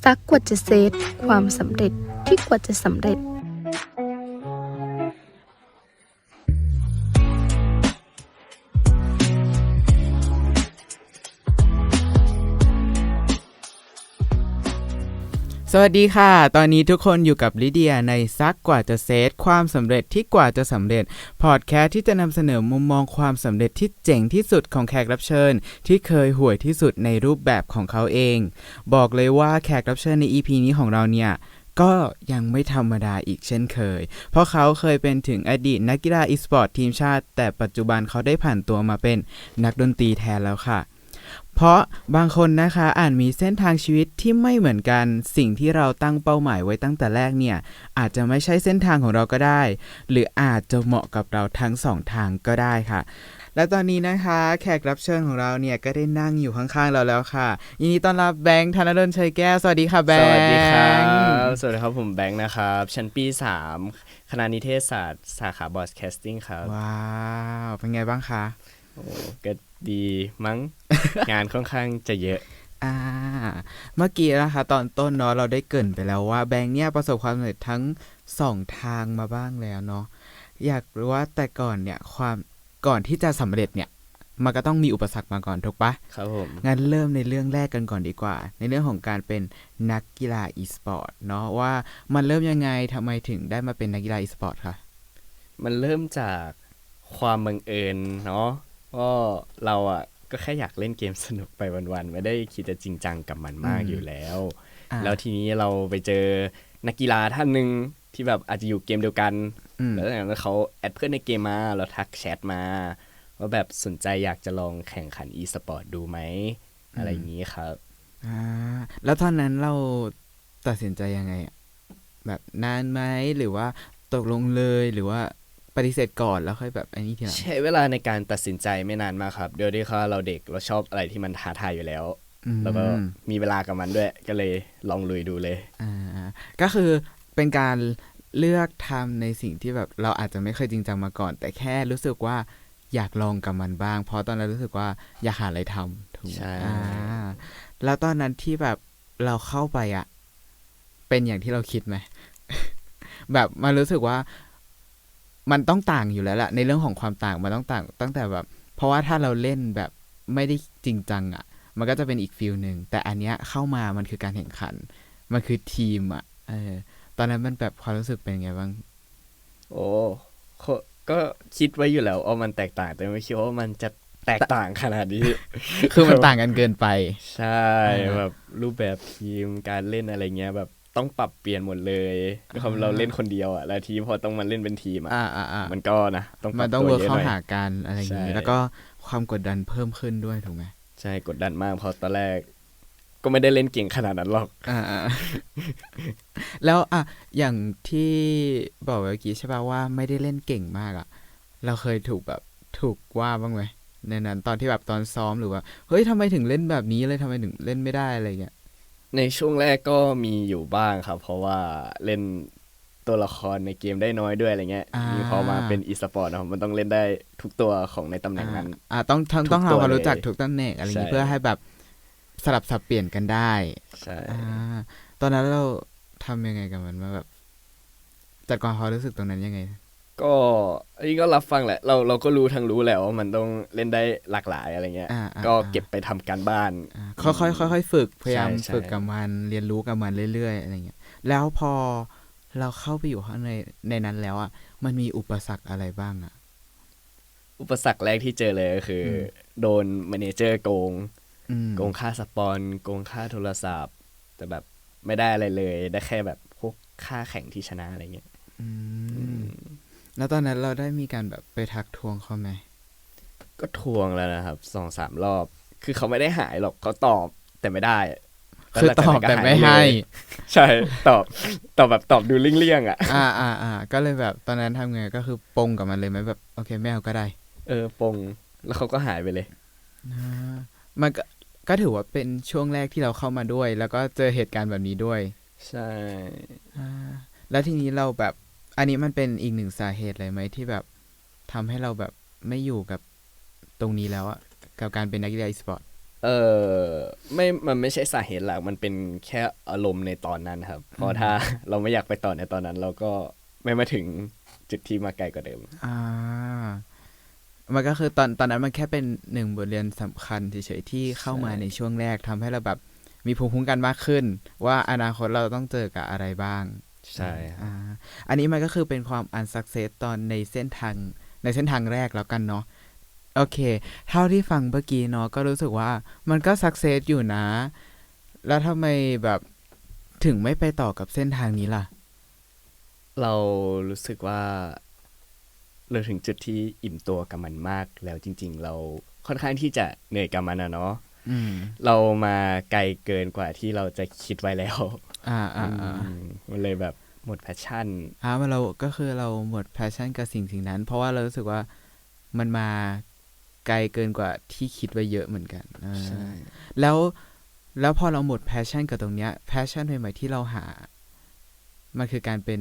ซักกว่าจะเซตความสำเร็จที่กว่าจะสำเร็จ สวัสดีค่ะ ตอนนี้ทุกคนอยู่กับลิเดียในซักกว่าจะเซตความสำเร็จที่กว่าจะสำเร็จ พอดแคสต์ที่จะนำเสนอมุมมองความสำเร็จที่เจ๋งที่สุดของแขกรับเชิญ ที่เคยห่วยที่สุดในรูปแบบของเขาเอง บอกเลยว่าแขกรับเชิญใน EP นี้ของเราเนี่ยก็ยังไม่ธรรมดาอีกเช่นเคย เพราะเขาเคยเป็นถึงอดีตนักกีฬาอีสปอร์ตทีมชาติ แต่ปัจจุบันเขาได้ผ่านตัวมาเป็นนักดนตรีแทนแล้วค่ะ เพราะบางคนนะคะอาจมีเส้นทางชีวิตที่ไม่เหมือนกัน สิ่งที่เราตั้งเป้าหมายไว้ตั้งแต่แรกเนี่ย อาจจะไม่ใช่เส้นทางของเราก็ได้ หรืออาจจะเหมาะกับเราทั้งสองทางก็ได้ค่ะ และตอนนี้นะคะแขกรับเชิญของเราเนี่ยก็ได้นั่งอยู่ข้างๆเราแล้วค่ะ ยินดีต้อนรับแบงค์ธนดลชัยแก้วสวัสดีค่ะแบงสค์วัสดีครับ สวัสดีครับผมแบงค์นะครับ ชั้นปี 3 คณะนิเทศศาสตร์ สาขาบอสแคสติ้งครับ ว้าว เป็นไงบ้างคะโอ้ก็ ดีมั้ง งานค่อนข้างจะเยอะ อ่า เมื่อกี้นะคะตอนต้นเนาะเราได้เกรินไปแล้วว่าแบงค์เนี่ยประสบความสำเร็จทั้งสองทางมาบ้างแล้วเนาะอยากรู้ว่าแต่ก่อนเนี่ยความก่อนที่จะสำเร็จเนี่ย มันก็ต้องมีอุปสรรคมาก่อนถูกปะครับผมงั้นเริ่มในเรื่องแรกกันก่อนดีกว่า ในเรื่องของการเป็นนักกีฬาอีสปอร์ตเนาะว่ามันเริ่มยังไงทำไมถึงได้มาเป็นนักกีฬาอีสปอร์ตคะมันเริ่มจากความบังเอิญเนาะ ก็เราอะก็แค่อยากเล่นเกมสนุกไปวันๆไม่ได้คิดจะจริงจังกับมันมากอยู่แล้วอ่าแล้วทีนี้เราไปเจอนักกีฬาท่านหนึ่งที่แบบอาจจะอยู่เกมเดียวกันอืมแล้วจากนั้นเขาแอดเพื่อนในเกมมาเราทักแชทมาว่าแบบสนใจอยากจะลองแข่งขัน e-sport ดูไหมอะไรอย่างนี้ครับอ่าแล้วตอนนั้นเราตัดสินใจยังไงอะแบบนานไหมหรือว่าตกลงเลยหรือว่า ปฏิเสธก่อนแล้วค่อยแบบไอ้นี่ทีหลังใช้เวลาในการตัดสินใจไม่นานมากครับโดยที่ว่าเราเด็กเราชอบอะไรที่มันท้าทายอยู่แล้วอืมแล้วก็มีเวลากับมันด้วย ก็เลยลองลุยดูเลยอ่าก็คือเป็นการเลือกทำในสิ่งที่แบบเราอาจจะไม่เคยจริงจังมาก่อน แต่แค่รู้สึกว่าอยากลองกับมันบ้าง เพราะตอนนั้นรู้สึกว่าอยากหาอะไรทำถูกไหมใช่อ่าแล้วตอนนั้นที่แบบเราเข้าไปอะเป็นอย่างที่เราคิดไหมแบบมันรู้สึกว่า มันต้องต่างอยู่แล้วแหละในเรื่องของความต่างมันต้องต่างตั้งแต่แบบ เพราะว่าถ้าเราเล่นแบบไม่ได้จริงจังอะ มันก็จะเป็นอีกฟิลหนึ่งแต่อันเนี้ยเข้ามามันคือการแข่งขัน มันคือทีมอะเออตอนนั้นมันแบบความรู้สึกเป็นไงบ้าง โอ้ก็ก็คิดไว้อยู่แล้วว่ามันแตกต่างแต่ไม่คิดว่ามันจะแตกต่างขนาดนี้ คือมันต่างกันเกินไป ใช่อ่าแบบรูปแบบทีมการเล่นอะไรเงี้ยแบบ ต้องปรับเปลี่ยนหมดเลยด้วยความอ่าเราเล่นคนเดียวอะแล้วทีมพอต้องมาเล่นเป็นทีมอะอ่าอ่าอ่ามันก็นะต้องปมัรันบต้องตัวเวิร์กเยอะเข้าหน่อยหากันอะไรอย่างนี้ใช่แล้วก็ความกดดันเพิ่มขึ้นด้วยถูกไหมใช่กดดันมากเพราะตอนแรก ก็ไม่ได้เล่นเก่งขนาดนั้นหรอกอ่าอ่าแล้วอะอย่างที่บอกไว้เมื่อกี้ใช่ป่ะว่าไม่ได้เล่นเก่งมากอะ เราเคยถูกแบบถูกว่าบ้างไหมในนั้นตอนที่แบบตอนซ้อมหรือว่า เฮ้ยทำไมถึงเล่นแบบนี้เลยทำไมถึงเล่นไม่ได้อะไรเงี้ย ในช่วงแรกก็มีอยู่บ้างครับ เพราะว่าเล่นตัวละครในเกมได้น้อยด้วยอะไรเงี้ยอ่ามีพอมาเป็นอีสปอร์ตนะครับมันต้องเล่นได้ทุกตัวของในตำแหน่งนั้น อ่าอ่าต้องต้องทุกต้องตัวทำความเลยรู้จักทุกตำแหน่งอะไรอย่างงี้ใช่ เพื่อให้แบบสลับสับเปลี่ยนกันได้ ใช่ อ่า ตอนนั้นเราทำยังไงกับมันมาแบบ จัดการความรู้สึกตรงนั้นยังไง ก็อันนี้ก็รับฟังแหละ เราเราก็รู้ทั้งรู้แหละว่ามันต้องเล่นได้หลากหลายอะไรเงี้ย อ่าอ่า ก็อ่าเก็บไปทำการบ้านอ่าค่อยๆค่อยๆฝึกพยายามใช่ใช่ ฝึกกับมันเรียนรู้กับมันเรื่อยๆอะไรเงี้ยแล้วพอเราเข้าไปอยู่ข้างในในนั้นแล้วอะมันมีอุปสรรคอะไรบ้างอะ อุปสรรคแรกที่เจอเลยก็คืออม โดนแมเนเจอร์โกง อืมโกงค่าสปอน โกงค่าโทรศัพท์ แต่แบบไม่ได้อะไรเลย ได้แค่แบบพวกค่าแข่งที่ชนะอะไรเงี้ยอืม แล้วตอนนั้นเราได้มีการแบบไปทักทวงเขาไหมก็ทวงแล้วนะครับสองสามรอบ คือเขาไม่ได้หายหรอกเขาตอบแต่ไม่ได้คือตอบแต่ไม่ให้ ใช่ตอบตอบแบบตอบดูเลี่ยงๆอะอ่าอ่าอ่าก็เลยแบบตอนนั้นทำไงก็คือปรงกับมันเลยไหมแบบโอเคไม่เอาก็ได้ เออปงแล้วเขาก็หายไปเลยอ่ามันก็ก็ถือว่าเป็นช่วงแรกที่เราเข้ามาด้วย แล้วก็เจอเหตุการณ์แบบนี้ด้วย ใช่อ่าแล้วทีนี้เราแบบ อันนี้มันเป็นอีกหนึ่งสาเหตุเลยไหมที่แบบทำให้เราแบบไม่อยู่กับตรงนี้แล้วอะกับการเป็นนักกีฬาอีสปอร์ตเออไม่ มันไม่ใช่สาเหตุหลัก มันเป็นแค่อารมณ์ในตอนนั้นครับ เพราะถ้าเราไม่อยากไปต่อในตอนนั้น เราก็ไม่มาถึงจุดที่มาไกลกว่าเดิม อ่า มันก็คือตอนตอนนั้นมันแค่เป็นหนึ่งบทเรียนสำคัญเฉยๆที่เข้ามาใช่ในช่วงแรกทำให้เราแบบมีภูมิคุ้มกันมากขึ้น ว่าอนาคตเราต้องเจอกับอะไรบ้าง ใช่ครับอ่าอันนี้มันก็คือเป็นความอันสักเซสตอนในเส้นทางในเส้นทางแรกแล้วกันเนาะโอเค เท่าที่ฟังเมื่อกี้เนาะก็รู้สึกว่ามันก็สักเซสอยู่นะ แล้วทำไมแบบถึงไม่ไปต่อกับเส้นทางนี้ล่ะ เรารู้สึกว่าเราถึงจุดที่อิ่มตัวกับมันมากแล้วจริง ๆ เราค่อนข้างที่จะเหนื่อยกับมันนะเนาะอืม เรามาไกลเกินกว่าที่เราจะคิดไว้แล้ว อ่าอ่าอ่าอืมมันเลยแบบหมดแพชชั่นอ่ามันเราก็คือเราหมดแพชชั่นกับสิ่งสิ่งนั้น เพราะว่าเรารู้สึกว่ามันมาไกลเกินกว่าที่คิดไว้เยอะเหมือนกันอ่าใช่แล้วแล้วพอเราหมดแพชชั่นกับตรงเนี้ยแพชชั่นใหม่ๆที่เราหา มันคือการเป็น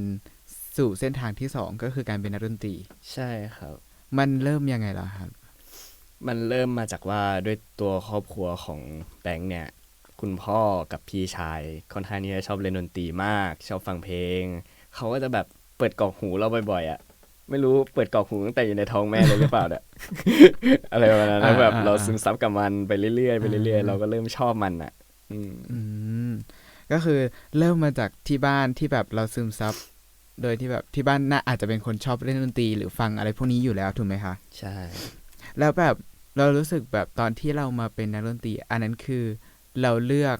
สู่เส้นทางที่สองก็คือการเป็นนักดนตรี ใช่ครับ มันเริ่มยังไงล่ะครับ มันเริ่มมาจากว่าด้วยตัวครอบครัวของแบงค์เนี่ย คุณพ่อกับพี่ชายค่อนข้างที่จะชอบเล่นดนตรีมาก ชอบฟังเพลง เขาก็จะแบบเปิดกรอกหูเราบ่อยๆอะไม่รู้เปิดกรอกหูตั้งแต่อยู่ในท้องแม่เลยหรือเปล่าเนี่ยอะไรประมาณนั้นแล้วแบบอ่าอ่าเราซึมซับกับมันไปเรื่อยๆไปเรื่อยอ่าๆเราก็เริ่มชอบมันอะอืมอืมก็คือเริ่มมาจากที่บ้านที่แบบเราซึมซับโดยที่แบบที่บ้านน่าอาจจะเป็นคนชอบเล่นดนตรีหรือฟังอะไรพวกนี้อยู่แล้วถูกไหมคะ ใช่ แล้วแบบ เรารู้สึกแบบตอนที่เรามาเป็นนักดนตรี อันนั้นคือเราเลือก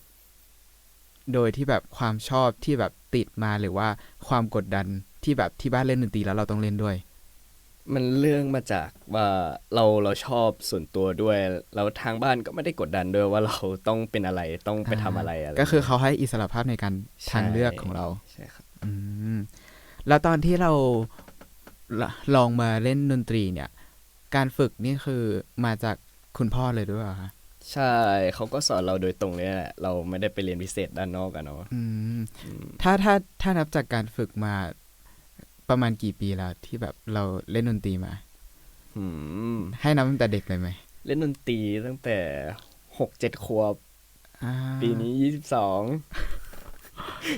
โดยที่แบบความชอบที่แบบติดมาหรือว่าความกดดันที่แบบที่บ้านเล่นดนตรีแล้วเราต้องเล่นด้วย มันเรื่องมาจากว่าเราเราชอบส่วนตัวด้วยแล้วทางบ้านก็ไม่ได้กดดันด้วยว่าเราต้องเป็นอะไรต้องไปทำอะไรอะไรก็คือเขาให้อิสระภาพในการทางเลือกของเราใช่ครับอืมแล้วตอนที่เราลลองมาเล่นดนตรีเนี่ย การฝึกนี่คือมาจากคุณพ่อเลยด้วยเหรอคะใช่เขาก็สอนเราโดยตรงเลยแหละเราไม่ได้ไปเรียนพิเศษด้านนอกอะเนาะอืมถ้าถ้าถ้านับจากการฝึกมาประมาณกี่ปีแล้วที่แบบเราเล่นดนตรีมาอืมให้นับตั้งแต่เด็กเลยไหมเล่นดนตรีตั้งแต่หกเจ็ดขวบอ่าปีนี้ยี่สิบสอง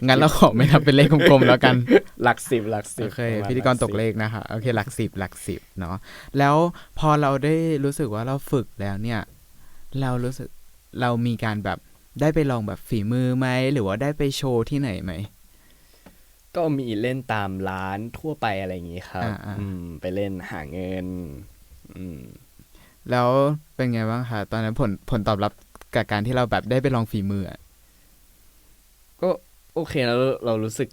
งั้นเราขอไม่นับเป็นเลขกลมๆแล้วกัน หลักสิบหลักสิโอบเคประมาณพิธีกรหตสิกบเลขนะคะโอเคหลักสิบหลักสิบเนาะแล้วพอเราได้รู้สึกว่าเราฝึกแล้วเนี่ย เรารู้สึกเรามีการแบบได้ไปลองแบบฝีมือไหมหรือว่าได้ไปโชว์ที่ไหนไหมก็มีเล่นตามร้านทั่วไปอะไรอย่างงี้ครับอ่าอ่าอืม ไปเล่นหาเงิน อืม แล้วเป็นไงบ้างคะตอนนั้นผลผลตอบรับกับการที่เราแบบได้ไปลองฝีมืออะก็ โอเคแล้วเรารู้สึก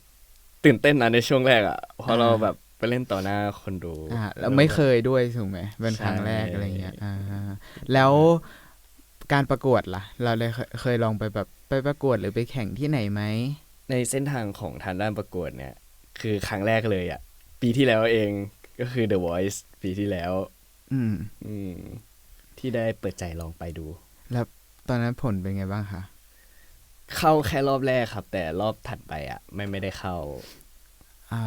ตื่นเต้นนะในช่วงแรกอะเพราะเราแบบไปเล่นต่อหน้าคนดูอ่าแล้วไม่เคยด้วยถูกไหมเป็นครั้งแรกใช่อะไรเงี้ยอ่าแล้วการประกวดล่ะ เราเลยเคยเคยลองไปแบบไปประกวดหรือไปแข่งที่ไหนไหมในเส้นทางของทางด้านประกวดเนี่ย คือครั้งแรกเลยอะปีที่แล้วเองก็คือ The Voice ปีที่แล้ว อืม อืม ที่ได้เปิดใจลองไปดู แล้วตอนนั้นผลเป็นไงบ้างคะ เข้าแค่รอบแรกครับ แต่รอบถัดไปอะไม่ไม่ได้เข้า อ่า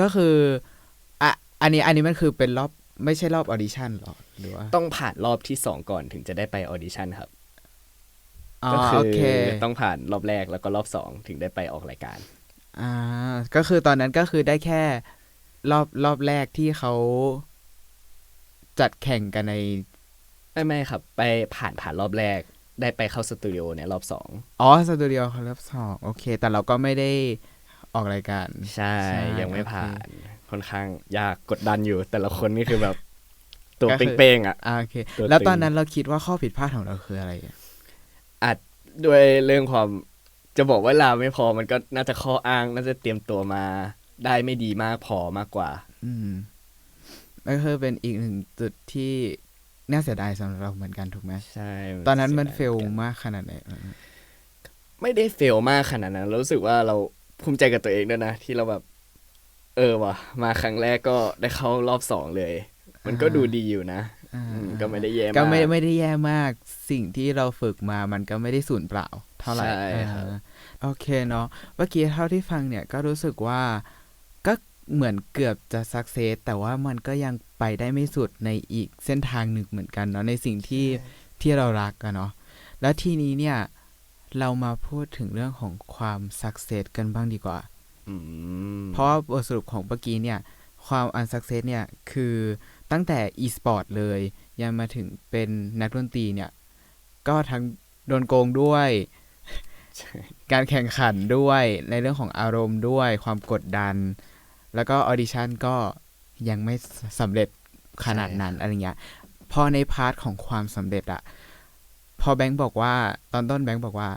ก็คืออะอันนี้อันนี้มันคือเป็นรอบไม่ใช่รอบออดิชั่นหรอหรือว่าต้องผ่านรอบที่สองก่อนถึงจะได้ไปออดิชั่นครับอ๋อก็คืโอเคต้องผ่านรอบแรกแล้วก็รอบสองถึงได้ไปออกรายการ อ่า ก็คือตอนนั้นก็คือได้แค่รอบรอบแรกที่เขาจัดแข่งกันใน ไม่ไม่ครับ ไปผ่านผ่านรอบแรก ได้ไปเข้าสตูดิโอเนี่ยรอบสองอ๋อสตูดิโอเขารอบสองโอเค แต่เราก็ไม่ได้ออกรายการใช่ใช่ยังไม่โอเคผ่าน ค่อนข้างยากกดดันอยู่ แต่ละคนนี่คือแบบตัวก็คือเป้งๆอะอ่าโอเคตัวแล้วตึงตอนนั้นเราคิดว่าข้อผิดพลาดของเราคืออะไรอะอาจด้วยเรื่องความจะบอกว่าลาไม่พอมันก็น่าจะข้ออ้างน่าจะเตรียมตัวมาได้ไม่ดีมากพอมากกว่า อืมก็คือเป็นอีกหนึ่งจุดที่ น่าเสียดายสำหรับเราเหมือนกันถูกไหมใช่ตอนนั้นมันเฟสียลดายหอกัมากขนาดไหนไม่ได้เฟลมากขนาดนั้นเรารู้สึกว่าเราภูมิใจกับตัวเองด้วยนะ ที่เราแบบ เออว่ะ มาครั้งแรกก็ได้เข้ารอบสองเลย มันก็ดูดีอยู่นะอ่าอืมก็ไม่ได้แย่มากก็ไม่ไม่ได้แย่มากสิ่งที่เราฝึกมามันก็ไม่ได้สูญเปล่า เท่าไหร่ใช่ครับอ่าโอเคเนาะเมื่อกี้เท่าที่ฟังเนี่ยก็รู้สึกว่าก็ เหมือนเกือบจะสักเซสแต่ว่ามันก็ยังไปได้ไม่สุดในอีกเส้นทางหนึ่งเหมือนกันเนาะในสิ่งที่ที่เรารักกันเนาะแล้วทีนี้เนี่ย เรามาพูดถึงเรื่องของความสักเซสกันบ้างดีกว่าอืมเพราะว่าบทสรุปของเมื่อกี้เนี่ย ความอันสักเซสเนี่ยคือตั้งแต่ e-sport เลย ยันมาถึงเป็นนักดนตรีเนี่ย ก็ทั้งโดนโกงด้วยใช่การแข่งขันด้วยในเรื่องของอารมณ์ด้วยความกดดัน แล้วก็ออดิชั่นก็ยังไม่สำเร็จขนาดนั้นอะไรเงี้ยพอในพาร์ทของความสำเร็จอะพอแบงค์บอกว่าตอนต้นแบงค์บอกว่า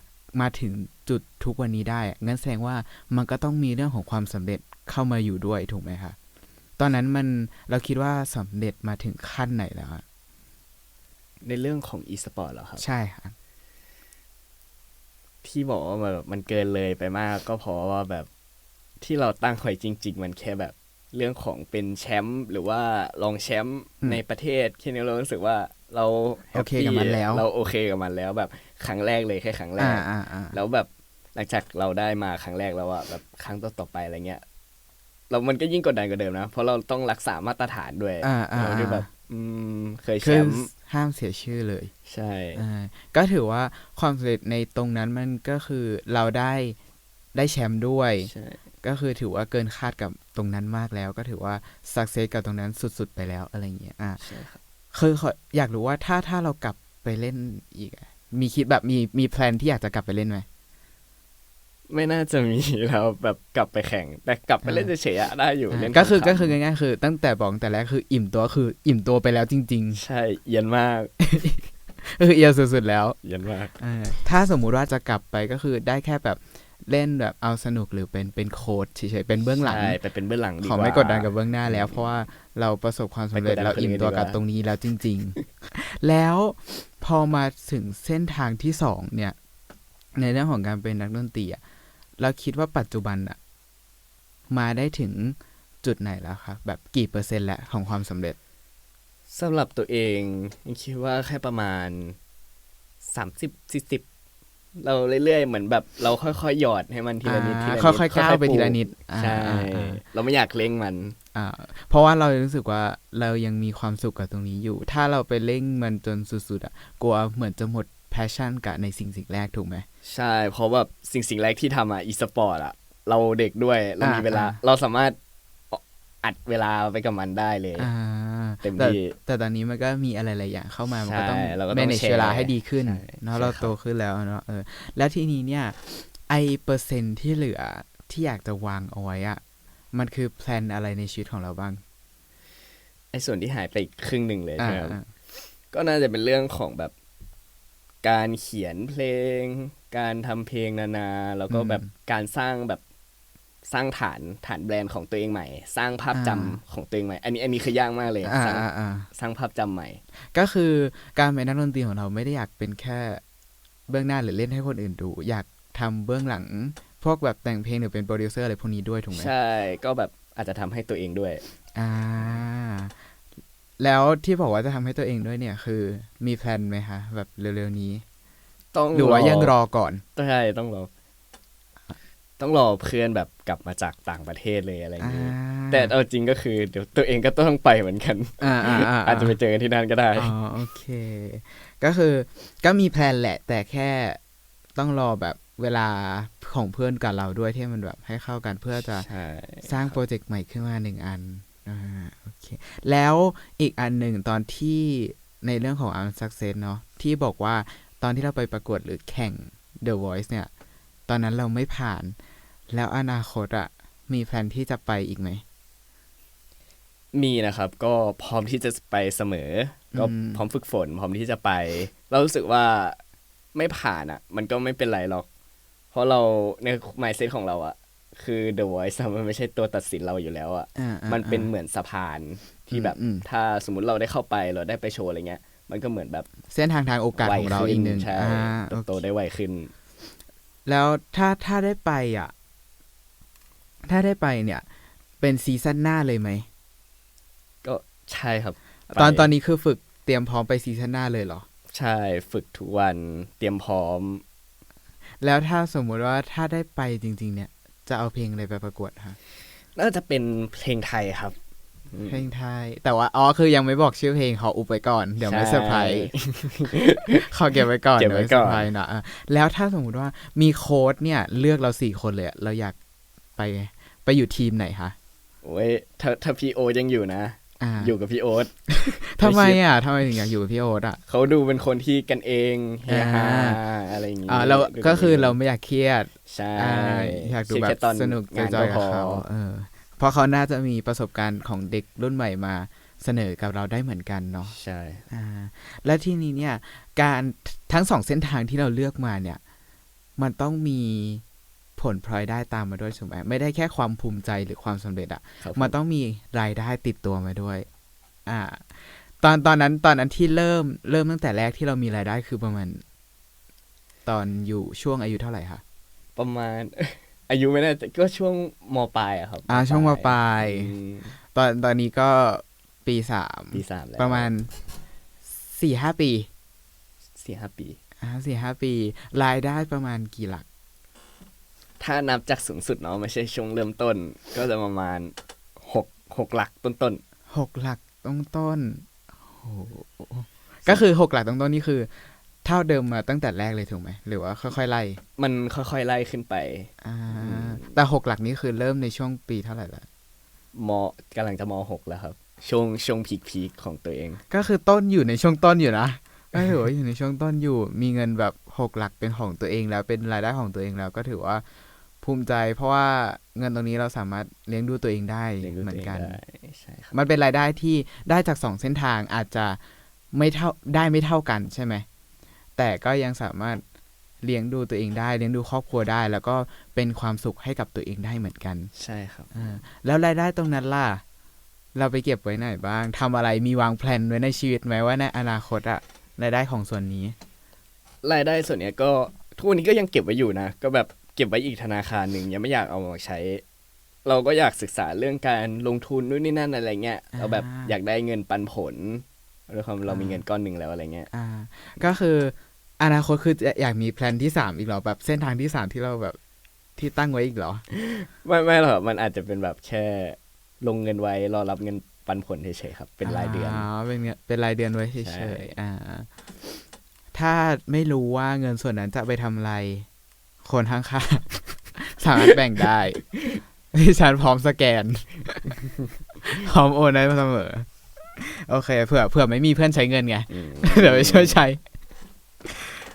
มาถึงจุดทุกวันนี้ได้อะงั้นแสดงว่ามันก็ต้องมีเรื่องของความสำเร็จเข้ามาอยู่ด้วยถูกไหมคะตอนนั้นมันเราคิดว่าสำเร็จมาถึงขั้นไหนแล้วอะในเรื่องของ e-sport เหรอครับ ใช่ค่ะที่บอกว่ามันแบบมันเกินเลยไปมาก ก็เพราะว่าแบบ ที่เราตั้งไว้จริง ๆ มันแค่แบบเรื่องของเป็นแชมป์หรือว่ารองแชมป์อืมในประเทศแค่นี้เรารู้สึกว่าเราโอเคกับมันแล้ว เราโอเคกับมันแล้วแบบครั้งแรกเลยแค่ครั้งแรอ่ากอ่าอ่าแล้วแบบหลังจากเราได้มาครั้งแรกแล้วอะแบบครั้งต่อๆไปอะไรเงี้ยเรามันก็ยิ่งกดดันกว่าเดิมนะ เพราะเราต้องรักษามาตรฐานด้วยอ่าอ่าเราที่แบบอืมเคยแชคือมป์ห้ามเสียชื่อเลย ใช่อ่าก็ถือว่าความสำเร็จในตรงนั้นมันก็คือเราได้ได้แชมป์ด้วยใช่ ก็คือถือว่าเกินคาดกับตรงนั้นมากแล้ว ก็ถือว่าสักเซสกับตรงนั้นสุด ๆ ไปแล้วอะไรอย่างเงี้ยอ่าใช่ครับคือขออยากรู้ว่าถ้าถ้าเรากลับไปเล่นอีกอะมีคิดแบบมีมีแพลนที่อยากจะกลับไปเล่นไหมไม่น่าจะมีแล้วแบบกลับไปแข่ง แต่กลับไปเล่นเฉยๆอะได้อยู่อ่าเล่นก็คือขำๆก็คือง่ายๆคือ ตั้งแต่บอกแต่แรกคืออิ่มตัวคือ อิ่มตัวไปแล้วจริงใช่เอียนมากๆก็คือเอียวสุดๆแล้วเอียนมากอ่าถ้าสมมุติว่าจะกลับไปก็คือได้แค่แบบ เล่นแบบเอาสนุกหรือเป็นเป็นโค้ดเฉยๆเป็นเบื้องหลังใช่ไปเป็นเบื้องหลังดีกขอว่าไม่กดดันกับเบื้องหน้าแล้ว เพราะว่าเราประสบความสำเร็จไปกดดันเราอิ่มตัวกับคนอื่นดีกว่าตรงนี้แล้วจริง ๆ แล้วพอมาถึงเส้นทางที่สองเนี่ย ในเรื่องของการเป็นนักดนตรีอะเราคิดว่าปัจจุบันอะมาได้ถึงจุดไหนแล้วครับแบบกี่เปอร์เซ็นต์แล้วของความสำเร็จสำหรับตัวเองยังคิดว่าแค่ประมาณสามสิบสี่สิบ เราเรื่อยๆเหมือนแบบเราค่อยๆหยอดให้มันทีละนิดอ่าทีละนิดค่อยๆก้าวไปปลูทีละนิดอ่าใช่อ่าอ่าเราไม่อยากเร่งมันอ่าเพราะว่าเรารู้สึกว่าเรายังมีความสุขกับตรงนี้อยู่ ถ้าเราไปเร่งมันจนสุดๆอะกลัวเหมือนจะหมดแพชชั่นกับในสิ่งสิ่งแรกถูกไหมใช่ เพราะแบบสิ่งสิ่งแรกที่ทำอะอีสปอร์ตอะเราเด็กด้วยเรามีอ่าเวลาอ่าเราสามารถ อัดเวลาไปกับมันได้เลย อ่าเต็มแต่ที่แต่ตอนนี้มันก็มีอะไรหลายอย่างเข้ามามันก็ต้อง ใช่เราก็ต้อง manage แชร์เวลาให้ดีขึ้นใช่เนาะใช่เราครับ โตขึ้นแล้วเนาะเออแล้วทีนี้เนี่ยไอเปอร์เซ็นต์ที่เหลือที่อยากจะวางเอาไว้อะมันคือแพลนอะไรในชีวิตของเราบ้างไอ้ส่วนที่หายไปอีกครึ่งหนึ่งเลยอ่าใช่ไหมครับ อ่า ก็น่าจะเป็นเรื่องของแบบการเขียนเพลง การทำเพลงนานา แล้วก็แบบการสร้างแบบ สร้างฐานฐานแบรนด์ของตัวเองใหม่ สร้างภาพจำของตัวเองใหม่ อันนี้อันนี้คือยากมากเลยอ่าสร้างอ่าอ่าสร้างภาพจำใหม่ ก็คือการเป็นนักดนตรีของเราไม่ได้อยากเป็นแค่เบื้องหน้าหรือเล่นให้คนอื่นดู อยากทำเบื้องหลัง พวกแบบแต่งเพลงหรือเป็นโปรดิวเซอร์อะไรพวกนี้ด้วยถูกไหมใช่ ก็แบบอาจจะทำให้ตัวเองด้วยอ่าแล้วที่บอกว่าจะทำให้ตัวเองด้วยเนี่ยคือ มีแพลนไหมคะแบบเร็วๆนี้ ต้องหรือว่ายังรอก่อนใช่ต้องรอ ต้องรอเพื่อนแบบกลับมาจากต่างประเทศเลยอะไรอย่างอ่านี้ แต่เอาจริงก็คือเดี๋ยวตัวเองก็ต้องไปเหมือนกันอ่าอ่าอ่าอาจจะไปเจอกันที่นั่นก็ได้อ๋อโอเค ก็คือก็มีแพลนแหละ แต่แค่ต้องรอแบบเวลาของเพื่อนกับเราด้วยที่มันแบบให้เข้ากันเพื่อจะใช่สร้างโปรเจกต์ใหม่ขึ้นมาหนึ่งอันอ่าโอเคแล้วอีกอันหนึ่งตอนที่ในเรื่องของ u n success เนาะที่บอกว่าตอนที่เราไปประกวดหรือแข่ง The Voice เนี่ย ตอนนั้นเราไม่ผ่าน แล้วอนาคตอะมีแพลนที่จะไปอีกไหม มีนะครับก็พร้อมที่จะไปเสมอ ก็อืมพร้อมฝึกฝน พร้อมที่จะไป เรารู้สึกว่าไม่ผ่านอะมันก็ไม่เป็นไรหรอก เพราะเราใน mindset ของเราอะคือ The Voice อะมันไม่ใช่ตัวตัดสินเราอยู่แล้วอะอ่าอ่ามันเป็นอ่าเหมือนสะพานที่แบบอืมอืมถ้าสมมุติเราได้เข้าไปเราได้ไปโชว์อะไรเงี้ย มันก็เหมือนแบบเส้นทางทางโอกาสของเราอีกหนึ่งใช่อ่าเติบโตโอเคได้ไวขึ้น แล้วถ้าถ้าได้ไปอะ ถ้าได้ไปเนี่ย เป็นซีซั่นหน้าเลยไหม ก็ใช่ครับตอนไปตอนนี้คือฝึกเตรียมพร้อมไปซีซั่นหน้าเลยเหรอ ใช่ฝึกทุกวันเตรียมพร้อม แล้วถ้าสมมุติว่าถ้าได้ไปจริง ๆ เนี่ย จะเอาเพลงอะไรไปประกวดฮะ น่าจะเป็นเพลงไทยครับอ เพลงไทย แต่ว่าอ๋อคือยังไม่บอกชื่อเพลงขออุบไว้ก่อนเดี๋ยวไม่ใช่เซอร์ไพรส์ขอเก็บไว้ก่อนเก็บเดี๋ยวไว้ไม่เซอร์ก่อนไพรส์นะอะแล้วถ้าสมมุติว่ามีโค้ดเนี่ยเลือกเราสี่คนเลยอะเราอยากไปไปอยู่ทีมไหนคะโอ้ยถ้าถ้าพี่โอตยังอยู่นะอ่าอยู่กับพี่โอ๊ตทำไมอะทำไมถึงอยากอยู่กับพี่โอ๊ตอะเขาดูเป็นคนที่กันเองเฮฮาอ่าอะไรอย่างงี้อ่าเราดูนก็คือเงเราไม่อยากเครียด ใช่อ่าอยากดูคิแบค่บตอนสนุกงานจอยๆก็กับพอเขาเออ เพราะเขาน่าจะมีประสบการณ์ของเด็กรุ่นใหม่มาเสนอกับเราได้เหมือนกันเนาะใช่อ่าและที่นี้เนี่ย การทั้งสองเส้นทางที่เราเลือกมาเนี่ย มันต้องมีผลพลอยได้ตามมาด้วยถูกไหมไม่ได้แค่ความภูมิใจหรือความสำเร็จอะครับมันต้องมีรายได้ติดตัวมาด้วย อ่า ตอนตอนนั้นตอนนั้นที่เริ่มเริ่มตั้งแต่แรกที่เรามีรายได้คือประมาณ ตอนอยู่ช่วงอายุเท่าไหร่คะประมาณ อายุไม่แน่ใจก็ช่วงมปลายอะครับอ่าช่วงมปลาย อืมตอนตอนนี้ก็ปีสามปีสามแล้วประมาณสี่ห้าปีสี่ห้าปี อ่าสี่ห้าปี รายได้ประมาณกี่หลัก ถ้านับจากสูงสุดเนาะไม่ใช่ช่วงเริ่มต้น ก็จะประมาณหกหกหลักต้นหกหลักต้นต้นโอ้โหก็คือหกหลักต้นต้นนี่คือ เท่าเดิมมาตั้งแต่แรกเลยถูกไหมหรือว่าค่อยๆไล่ๆมันค่อยๆไล่ขึ้นไปอ่าอืมแต่หกหลักนี้คือเริ่มในช่วงปีเท่าไหร่ละมกำลังจะมหกแล้วครับ ช่วงช่วงพีคพีคๆของตัวเอง ก็คือต้นอยู่ในช่วงต้นอยู่นะก็ถือว่าอยู่ในช่วงต้นอยู่ มีเงินแบบหกหลักเป็นของตัวเองแล้วเป็นรายได้ของตัวเองแล้วก็ถือว่าภูมิใจ เพราะว่าเงินตรงนี้เราสามารถเลี้ยงดูตัวเองได้เลี้ยงดูเหมืตัอวนเองกันได้ใช่ครับมันเป็นรายได้ที่ได้จากสองเส้นทางอาจจะไม่เท่าได้ไม่เท่ากันใช่ไหม แต่ก็ยังสามารถเลี้ยงดูตัวเองได้ เลี้ยงดูครอบครัวได้ แล้วก็เป็นความสุขให้กับตัวเองได้เหมือนกัน ใช่ครับอ่าแล้วรายได้ตรงนั้นล่ะ เราไปเก็บไว้ไหนบ้างทำอะไรมีวางแผนไว้ในชีวิตไหมว่าในอนาคตอะรายได้ของส่วนนี้ รายได้ส่วนเนี้ยก็ทุกวันนี้ก็ยังเก็บไว้อยู่นะ ก็แบบเก็บไว้อีกธนาคารหนึ่งยังไม่อยากเอามาใช้ เราก็อยากศึกษาเรื่องการลงทุนนู่นนี่นั่นอะไรเงี้ยเราแบบอ่า อยากได้เงินปันผลด้วยความเรามีเงินก้อนหนึ่งแล้วอะไรเงี้ย อ่า ก็คือ อนาคตคือจะอยากมีแพลนที่สามอีกเหรอแบบเส้นทางที่สามที่เราแบบที่ตั้งไว้อีกเหรอ ไม่ไม่หรอกมันอาจจะเป็นแบบแค่ลงเงินไว้รอรับเงินปันผลเฉยๆครับ เป็นรายเดือนอ๋อเป็นเงินเป็นรายเดือนไว้เฉใช่ยๆอ่า ถ้าไม่รู้ว่าเงินส่วนนั้นจะไปทำอะไร คนข้างๆสามารถแบ่งได้ดิฉันพร้อมสแกน พร้อมโอนได้เสมอ โอเคเผื่อเผื่อไม่มีเพื่อนใช้เงินไงอืมเดี๋ยวไปช่วยใช้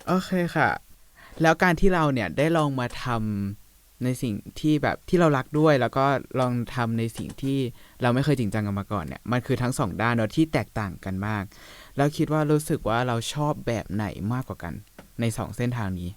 โอเคค่ะ แล้วการที่เราเนี่ยได้ลองมาทำในสิ่งที่แบบที่เรารักด้วย แล้วก็ลองทำในสิ่งที่เราไม่เคยจริงจังกันมาก่อนเนี่ย มันคือทั้งสองด้านเนาะที่แตกต่างกันมาก แล้วคิดว่ารู้สึกว่าเราชอบแบบไหนมากกว่ากัน ในสองเส้นทางนี้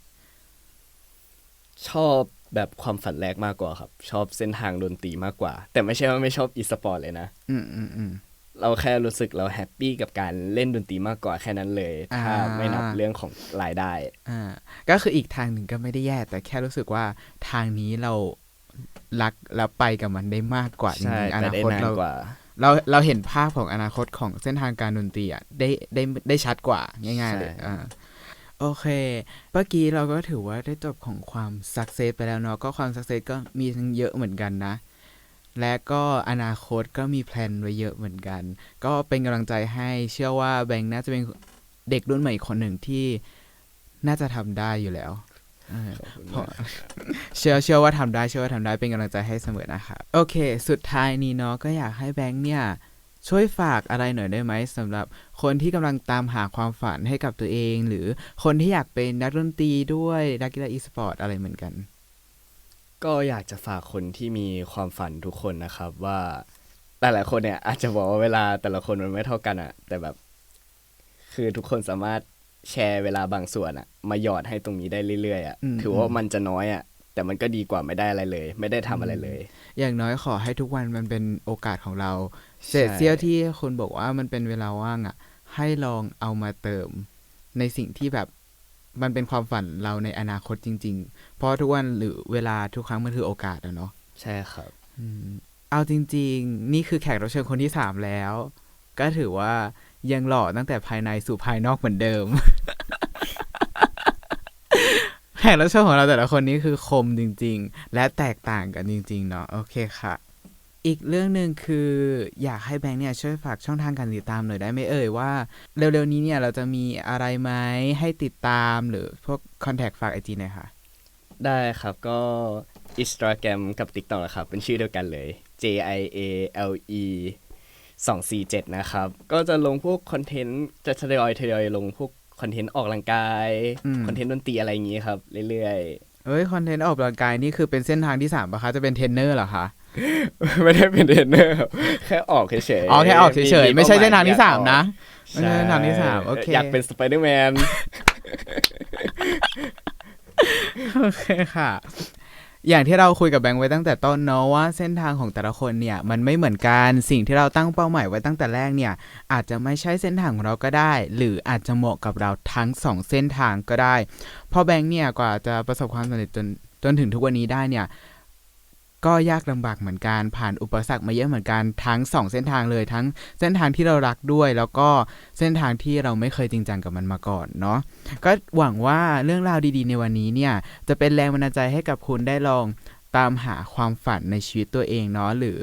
ชอบแบบความฝันแรกมากกว่าครับ ชอบเส้นทางดนตรีมากกว่า แต่ไม่ใช่ว่าไม่ชอบอีสปอร์ตเลยนะ อืมอืมอืม เราแค่รู้สึกเราแฮปปี้กับการเล่นดนตรีมากกว่าแค่นั้นเลยถ้าอ่าไม่นับเรื่องของรายได้อ่าก็คืออีกทางหนึ่งก็ไม่ได้แย่ แต่แค่รู้สึกว่าทางนี้เรารักแล้วไปกับมันได้มากกว่าจใช่ริงๆอแต่นาได้คตนานเรากว่าเราเราเห็นภาพของอนาคตของเส้นทางการดนตรีอะได้ได้ได้ชัดกว่าง่ายๆเลยใช่อ่าโอเคเมื่อกี้เราก็ถือว่าได้จบของความสักเซสไปแล้วเนาะก็ความสักเซสก็มีทั้งเยอะเหมือนกันนะ และก็อนาคตก็มีแพลนไว้เยอะเหมือนกัน ก็เป็นกำลังใจให้เชื่อว่าแบงค์น่าจะเป็นเด็กรุ่นใหม่อีกคนหนึ่งที่น่าจะทำได้อยู่แล้วเออขอบคุณเพราะมากเชื่อเชื่อว่าทำได้เชื่อว่าทำได้เป็นกำลังใจให้เสมอนะคะโอเค สุดท้ายนี้เนาะก็อยากให้แบงค์เนี่ยช่วยฝากอะไรหน่อยได้ไหมสำหรับคนที่กำลังตามหาความฝันให้กับตัวเอง หรือคนที่อยากเป็นนักดนตรีด้วยนักกีฬาอีสปอร์ตอะไรเหมือนกัน ก็อยากจะฝากคนที่มีความฝันทุกคนนะครับว่าแต่หลายคนเนี่ย อาจจะบอกว่าเวลาแต่ละคนมันไม่เท่ากันอะแต่แบบ คือทุกคนสามารถแชร์เวลาบางส่วนอะมาหยอดให้ตรงนี้ได้เรื่อยๆอะอืม ถือว่ามันจะน้อยอะแต่มันก็ดีกว่าไม่ได้อะไรเลย ไม่ได้ทำอะไรเลย อย่างน้อยขอให้ทุกวันมันเป็นโอกาสของเราใช่เศษเสี้ยวที่คุณบอกว่ามันเป็นเวลาว่างอะ ให้ลองเอามาเติม ในสิ่งที่แบบ มันเป็นความฝันเราในอนาคตจริง ๆ เพราะทุกวันหรือเวลาทุกครั้งมันคือโอกาสอะเนาะใช่ครับอืมเอาจริง ๆ นี่คือแขกรับเชิญคนที่สามแล้ว ก็ถือว่ายังหล่อตั้งแต่ภายในสู่ภายนอกเหมือนเดิม แขกรับเชิญของเราแต่ละคนนี้คือคมจริง ๆ และแตกต่างกันจริง ๆ เนาะโอเคค่ะ อีกเรื่องหนึ่งคืออยากให้แบงค์เนี่ยช่วยฝากช่องทางการติดตามหน่อยได้ไหมเอ่ยว่า เร็วๆนี้เนี่ยเราจะมีอะไรไหมให้ติดตามหรือพวกคอนแทคฝากไอจีหน่อยค่ะ ได้ครับก็ Instagram กับ TikTok นะครับ เป็นชื่อเดียวกันเลย J I A L E 247 นะครับ ก็จะลงพวกคอนเทนต์ จะทยอยทยอยลงพวกคอนเทนต์ออกกำลังกายอืมคอนเทนต์ดนตรีอะไรอย่างงี้ครับ เรื่อยเอ้ย คอนเทนต์ออกกำลังกายนี่คือเป็นเส้นทางที่3ปะคะ จะเป็นเทรนเนอร์เหรอคะๆ ไม่ได้เป็นเทรนเนอร์ครับแค่ออกเฉยๆอ๋อแค่ออกเฉยๆ ไม่ใช่เส้นทางที่อยกออกสามนะไม่ใช่ใช่เส้นทางที่สามโอเคอยากเป็นสไปเดอร์แมนโอเคค่ะ อย่างที่เราคุยกับแบงค์ไว้ตั้งแต่ต้นเนาะว่าเส้นทางของแต่ละคนเนี่ย มันไม่เหมือนกันสิ่งที่เราตั้งเป้าหมายไว้ตั้งแต่แรกเนี่ย อาจจะไม่ใช่เส้นทางของเราก็ได้ หรืออาจจะเหมาะกับเราทั้งสองเส้นทางก็ได้เพราะแบงค์เนี่ยกว่าจะประสบความสำเร็จจนจนถึงทุกวันนี้ได้เนี่ย ก็ยากลำบากเหมือนกันผ่านอุปสรรคมาเยอะเหมือนกันทั้งสองเส้นทางเลยทั้งเส้นทางที่เรารักด้วย แล้วก็เส้นทางที่เราไม่เคยจริงจังกับมันมาก่อนเนาะก็หวังว่าเรื่องราวดีๆ ในวันนี้เนี่ยจะเป็นแรงบันดาลใจให้กับคุณได้ลองตามหาความฝันในชีวิตตัวเองเนาะหรือ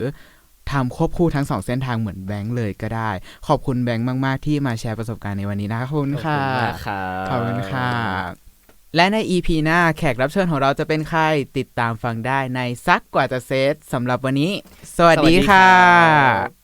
ทำควบคู่ทั้งสองเส้นทางเหมือนแบงค์เลยก็ได้ ขอบคุณแบงค์มาก ๆ ที่มาแชร์ประสบการณ์ในวันนี้นะคะขอบคุณขอบค่ะคุณมากครับขอบคุณค่ะ และใน EP หน้าแขกรับเชิญของเราจะเป็นใคร ติดตามฟังได้ในซักกว่าจะเซตสำหรับวันนี้ สวัสดีค่ะสสดครับ